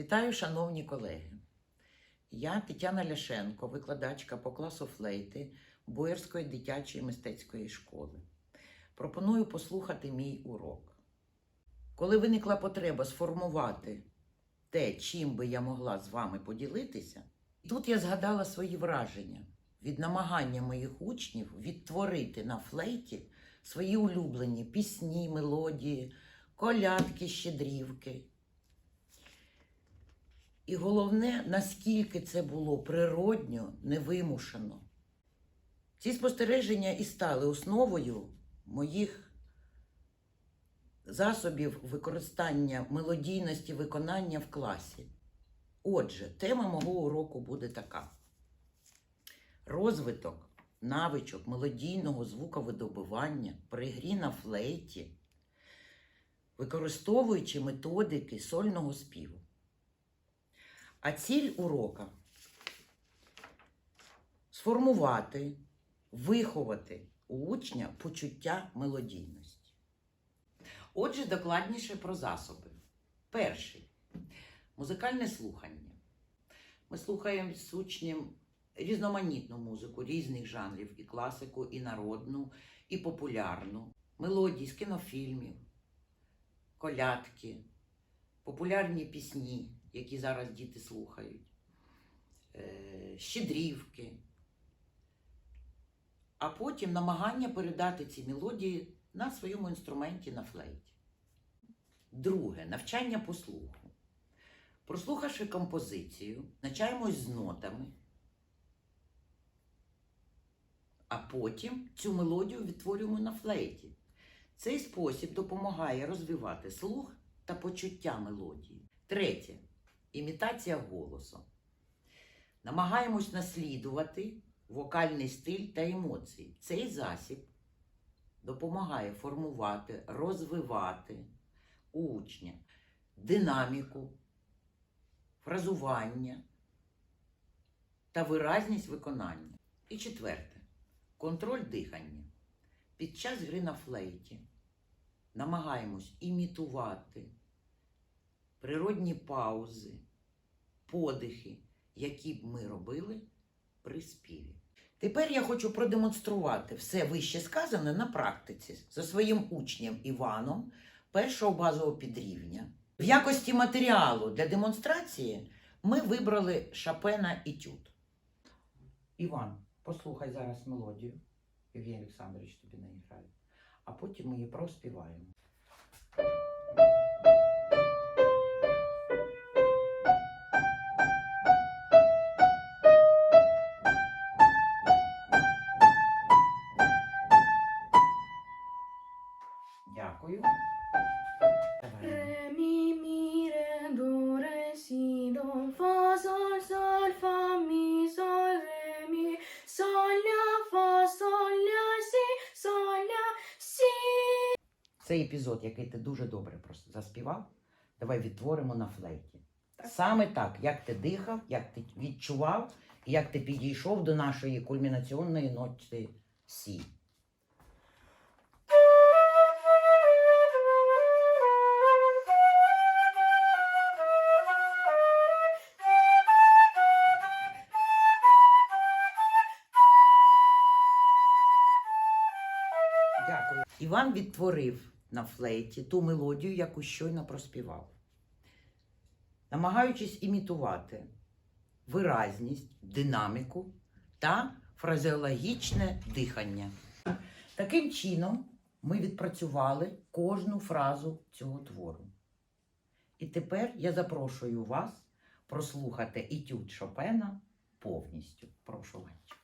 Вітаю, шановні колеги. Я Тетяна Ляшенко, викладачка по класу флейти Боярської дитячої мистецької школи. Пропоную послухати мій урок. Коли виникла потреба сформувати те, чим би я могла з вами поділитися, тут я згадала свої враження від намагання моїх учнів відтворити на флейті свої улюблені пісні, мелодії, колядки, щедрівки. І головне, наскільки це було природньо, невимушено. Ці спостереження і стали основою моїх засобів використання мелодійності виконання в класі. Отже, тема мого уроку буде така: розвиток навичок мелодійного звуковидобування при грі на флейті, використовуючи методики сольного співу. А ціль урока сформувати, виховати у учня почуття мелодійності. Отже, докладніше про засоби. Перший музикальне слухання. Ми слухаємо з учнем різноманітну музику різних жанрів, і класику, і народну, і популярну, мелодії з кінофільмів, колядки, популярні пісні, які зараз діти слухають, е, щедрівки, а потім намагання передати ці мелодії на своєму інструменті на флейті. Друге навчання по слуху. Прослухавши композицію, навчаємось з нотами, а потім цю мелодію відтворюємо на флейті. Цей спосіб допомагає розвивати слух та почуття мелодії. Третє імітація голосу. Намагаємось наслідувати вокальний стиль та емоції. Цей засіб допомагає формувати, розвивати у учня динаміку, фразування та виразність виконання. І четверте контроль дихання. Під час гри на флейті намагаємось імітувати природні паузи, подихи, які б ми робили при співі. Тепер я хочу продемонструвати все вище сказане на практиці за своїм учнем Іваном першого базового підрівня. В якості матеріалу для демонстрації ми вибрали Шопена Етюд. Іван, послухай зараз мелодію. Євгеній Олександрович тобі наіграє, а потім ми її проспіваємо. Цей епізод, який ти дуже добре просто заспівав, давай відтворимо на флейті. Саме так, як ти дихав, як ти відчував, і як ти підійшов до нашої кульмінаційної ноти Сі. Іван відтворив на флейті ту мелодію, яку щойно проспівав, намагаючись імітувати виразність, динаміку та фразеологічне дихання. Таким чином, ми відпрацювали кожну фразу цього твору. І тепер я запрошую вас прослухати етюд Шопена повністю. Прошу Ванечка.